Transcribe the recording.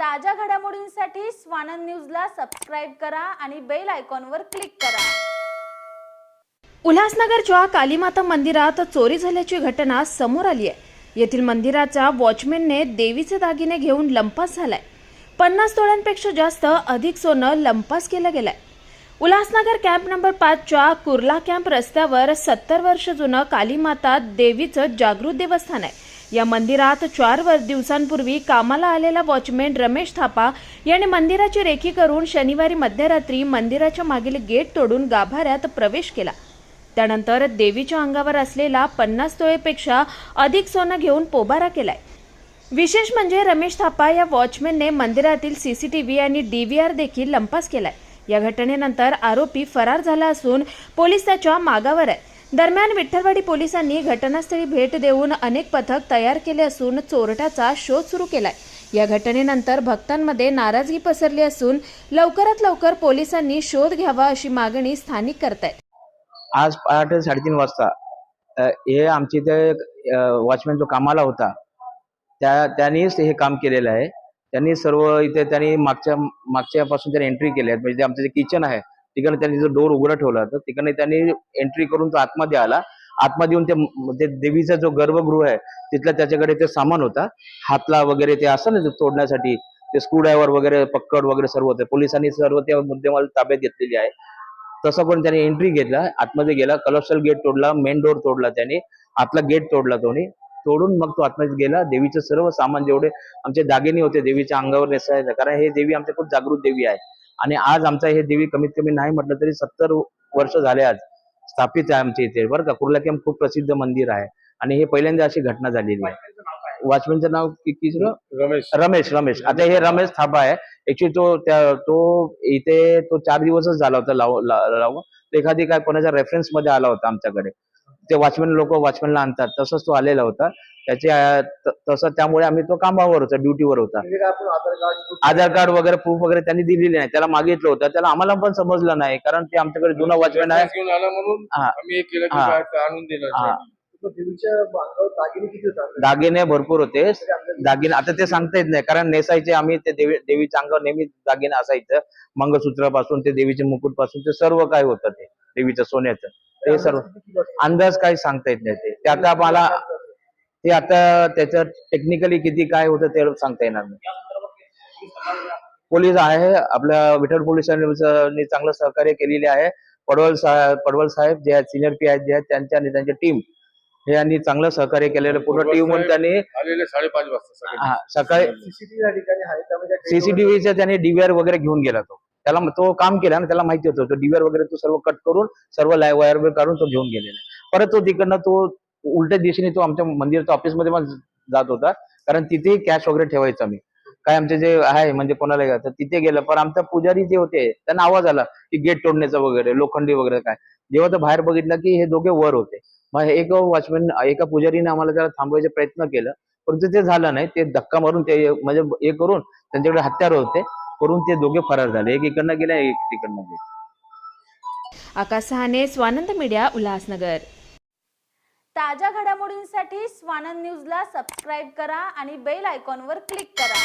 ताज्या घडामोडींसाठी स्वानंद न्यूजला सबस्क्राईब करा आणि बेल आयकॉनवर क्लिक करा. उल्हासनगरच्या कालीमाता मंदिरात चोरी झाल्याची घटना समोर आली आहे. येथील मंदिराचा वॉचमॅनने देवीचे दागिने घेऊन लंपास झालाय. पन्नास तोळ्यांपेक्षा जास्त अधिक सोनं लंपास केलं गेलंय. उल्हासनगर कॅम्प नंबर पाचच्या कुर्ला कॅम्प रस्त्यावर सत्तर वर्ष जुनं कालीमाता देवीचं जागृत देवस्थान आहे. या मंदिरात चार दिवसांपूर्वी कामाला आलेला वॉचमॅन रमेश थापा याने मंदिराची रेखी करून शनिवारी मध्यरात्री मंदिराच्या मागील गेट तोडून गाभाऱ्यात प्रवेश केला. त्यानंतर देवीच्या अंगावर असलेला पन्नास तोळेपेक्षा अधिक सोनं घेऊन पोबारा केलाय. विशेष म्हणजे रमेश थापा या वॉचमॅनने मंदिरातील सीसीटीव्ही आणि डीव्हीआर देखील लंपास केलाय. या घटनेनंतर आरोपी फरार झाला असून पोलीस त्याच्या मागावर आहे दरम्यान विठ्ठलवाडी पोलिसांनी घटनास्थळी भेट देऊन अनेक पथक तयार केले असून चोरट्याचा शोध सुरू केलाय. या घटनेनंतर भक्तांमध्ये नाराजगी पसरली असून लवकरात लवकर पोलिसांनी शोध घ्यावा अशी मागणी स्थानिक करतायत. आज पहाटे साडेतीन वाजता हे आमच्या इथे वॉचमॅन जो कामाला होता त्या त्यांनीच हे काम केलेलं आहे. त्यांनी सर्व इथे त्यांनी मागच्या मागच्यापासून त्यांनी एंट्री केली आहे. म्हणजे आमचं जे किचन आहे तिकडे त्यांनी जो डोर उघडं ठेवला होता तिकडे त्यांनी एंट्री करून तो आतमध्ये आला. आतमध्ये येऊन ते देवीचा जो गर्भगृह आहे तिथला त्याच्याकडे ते सामान होता. हातला वगैरे ते असं ना तोडण्यासाठी ते स्क्रूड्रायव्हर वगैरे पक्कड वगैरे सर्व होते. पोलिसांनी सर्व त्या मुद्देमाल ताब्यात घेतलेली आहे. तसं करून त्याने एंट्री घेतला आतमध्ये गेला कलर्शल गेट तोडला मेन डोर तोडला त्याने आतला गेट तोडला तोनी तोडून मग तो आतमध्ये गेला. देवीचं सर्व सामान जेवढे आमचे दागिने होते देवीच्या अंगावर नेसायचं. कारण हे देवी आमच्या खूप जागृत देवी आहे आणि आज आमचा हे देवी कमीत कमी नाही म्हटलं तरी सत्तर वर्ष झाले आज स्थापित आहे आमच्या इथे. बरं का? कुर्ला कॅम्प खूप प्रसिद्ध मंदिर आहे. आणि हे पहिल्यांदा अशी घटना झालेली आहे. वॉचमॅनचं नाव किती रमेश. रमेश रमेश. आता हे रमेश थापा आहे. ऍक्च्युली तो त्या तो इथे तो चार दिवसच झाला होता लाव- ला- लावून. तो एखादी काय कोणाच्या रेफरन्समध्ये आला होता आमच्याकडे. ते वॉचमॅन लोक वॉचमॅनला आणतात तसंच तो आलेला होता. त्याचे तसं त्यामुळे आम्ही तो कामावर होता ड्युटीवर होता. आधार कार्ड वगैरे प्रूफ वगैरे त्यांनी दिलेले नाही. त्याला मागितलं होतं. त्याला आम्हाला पण समजलं नाही कारण ते आमच्याकडे जुना वॉचमॅन आहे. दागिने भरपूर होते. दागिने आता ते सांगता येत नाही कारण नेसायचे आम्ही ते देवी देवीच्या अंगावर नेहमी दागिने असायचं. मंगळसूत्रापासून ते देवीचे मुकुटपासून ते सर्व काय होतं ते देवीचं सोन्याचं. ते सर्व. अंदाज काही सांगता येत नाही ते. ते आता मला ते आता त्याचं टेक्निकली किती काय होतं ते सांगता येणार नाही. पोलीस आहे. आपल्या विठ्ठल पोलिसांनी चांगलं सहकार्य केलेले आहे. पडवल साहेब पडवल साहेब जे आहेत सिनियर पी आहेत जे आहेत त्यांच्या आणि त्यांची टीम हे यांनी चांगलं सहकार्य केलेलं. पूर्ण टीम म्हणून त्यांनी आलेले साडेपाच वाजता हा, सकाळी सीसीटीव्हीचा त्याने डीव्हीआर वगैरे घेऊन गेला तो. त्याला तो काम केला ना त्याला माहिती होतं. तो डीव्हीआर वगैरे तो सर्व कट करून सर्व लाईव्ह वायर वगैरे काढून तो घेऊन गेलेला आहे. परत तो तिकडनं तो उलट्या दिशेने तो आमच्या मंदिराच्या ऑफिसमध्ये पण जात होता. कारण तिथेही कॅश वगैरे ठेवायचा मी काय आमचे जे आहे म्हणजे कोणाला तर तिथे गेलं. पण आमचा पुजारी जे होते त्यांना आवाज आला की गेट तोडण्याचा वगैरे लोखंडी वगैरे काय. जेव्हा तो बाहेर बघितलं की हे दोघे वर होते. मग एक वॉचमॅन एका पुजारीने आम्हाला त्याला थांबवायचा प्रयत्न केला. परंतु ते झालं नाही. ते धक्का मारून ते म्हणजे हे करून त्यांच्याकडे हत्यार होते. करून ते दोघे फरार झाले. एक इकडनं गेले एक तिकडनं गेले. आकाश सहाने स्वानंद मीडिया उल्हासनगर. ताज्या घडामोडींसाठी स्वानंद न्यूजला सबस्क्राईब करा आणि बेल आयकॉनवर क्लिक करा.